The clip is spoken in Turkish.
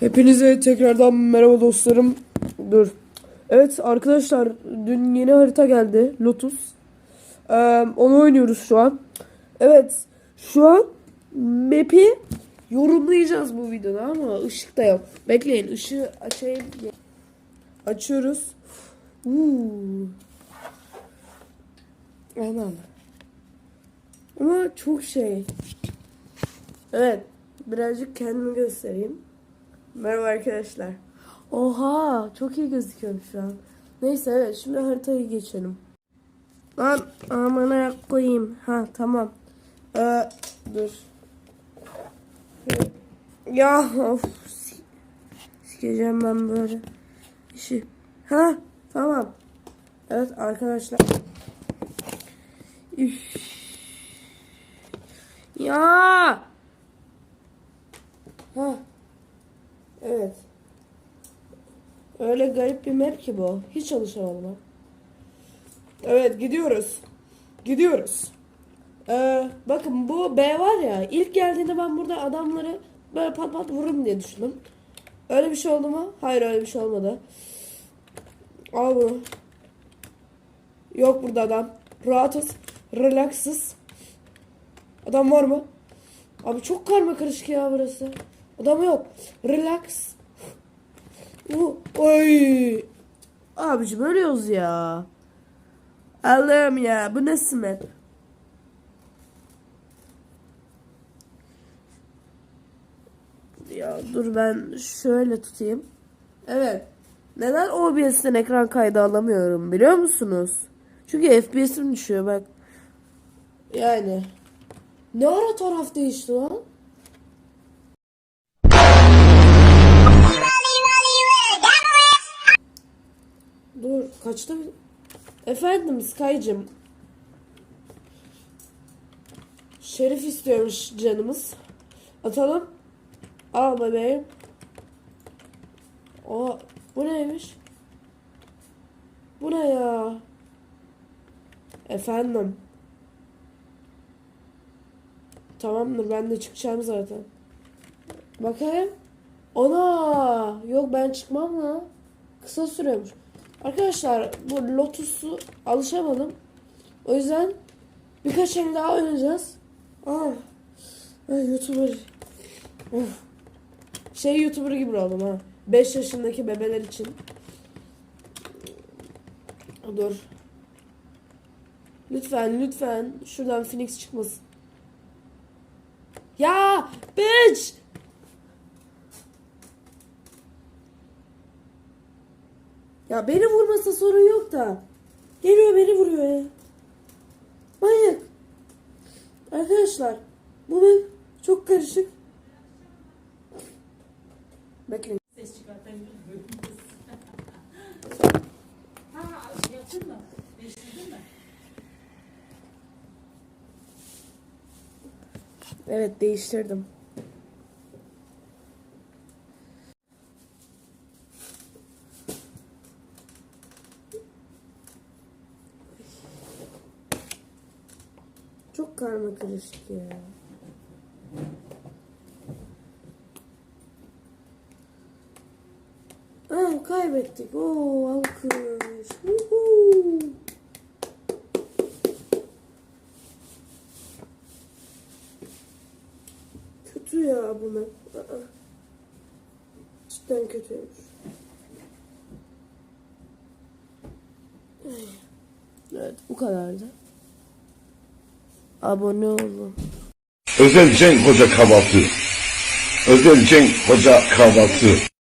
Hepinize tekrardan merhaba dostlarım. Dur. Evet arkadaşlar dün yeni harita geldi. Lotus. Ee, onu oynuyoruz şu an. Evet. Şu an map'i yorumlayacağız bu videoda ama ışık da yok. Bekleyin ışığı açayım. Açıyoruz. Uuu. Anam. Ama çok şey. Evet. Birazcık kendimi göstereyim. Merhaba arkadaşlar. Oha çok iyi gözüküyorum şu an. Neyse evet şimdi haritayı geçelim. Lan amına koyayım. Ha tamam. Ee, dur. Ya of. si- Sikeceğim ben böyle. İşi. Ha tamam. Evet arkadaşlar. Üf. Ya. Ha. Evet. Öyle garip bir map ki bu. Hiç alışamadım. Evet gidiyoruz. Gidiyoruz. Ee, bakın bu B var ya ilk geldiğinde ben burada adamları böyle pat pat vururum diye düşündüm. Öyle bir şey oldu mu? Hayır öyle bir şey olmadı. Al bunu. Yok burada adam. Rahatız. Relaxız. Adam var mı? Abi çok karma karışık ya burası. Adam yok. Relax. Oy. Abicim ölüyoruz ya. Allah'ım ya bu nasıl map? Ya dur ben şöyle tutayım. Evet. Neden OBS'ten ekran kaydı alamıyorum biliyor musunuz? Çünkü FPS'im düşüyor bak. Yani. Ne ara taraf değişti lan? Dur kaçta? Efendim Sky'cım. Şerif istiyormuş canımız. Atalım. Al bebeğim. O bu neymiş? Bu ne ya? Efendim. Tamamdır ben de çıkacağım zaten. Bakayım. Ana yok ben çıkmam la. Kısa sürüyormuş. Arkadaşlar bu Lotus'u alışamadım. O yüzden birkaç el daha oynayacağız. Aa, ay, YouTuber. Of. Şey YouTuber gibi oldum ha. 5 yaşındaki bebeler için. Dur. Lütfen lütfen şuradan Phoenix çıkmasın. Ya bitch! Ya beni vurmasa sorun yok da. Geliyor beni vuruyor ya. Manyak. Arkadaşlar bu map çok karışık. Bekleyin. Ses çıkartabilir Ha, yaptın mı? Değiştirdin mi? Evet değiştirdim. Çok karma karışık ya. Ah, kaybettik. Oo alkış. Uhu. Ya bunu. Aa. Cidden kötüymüş. Evet bu kadardı. Abone olun. Özel Cenk Hoca kahvaltı. Özel Cenk Hoca kahvaltı.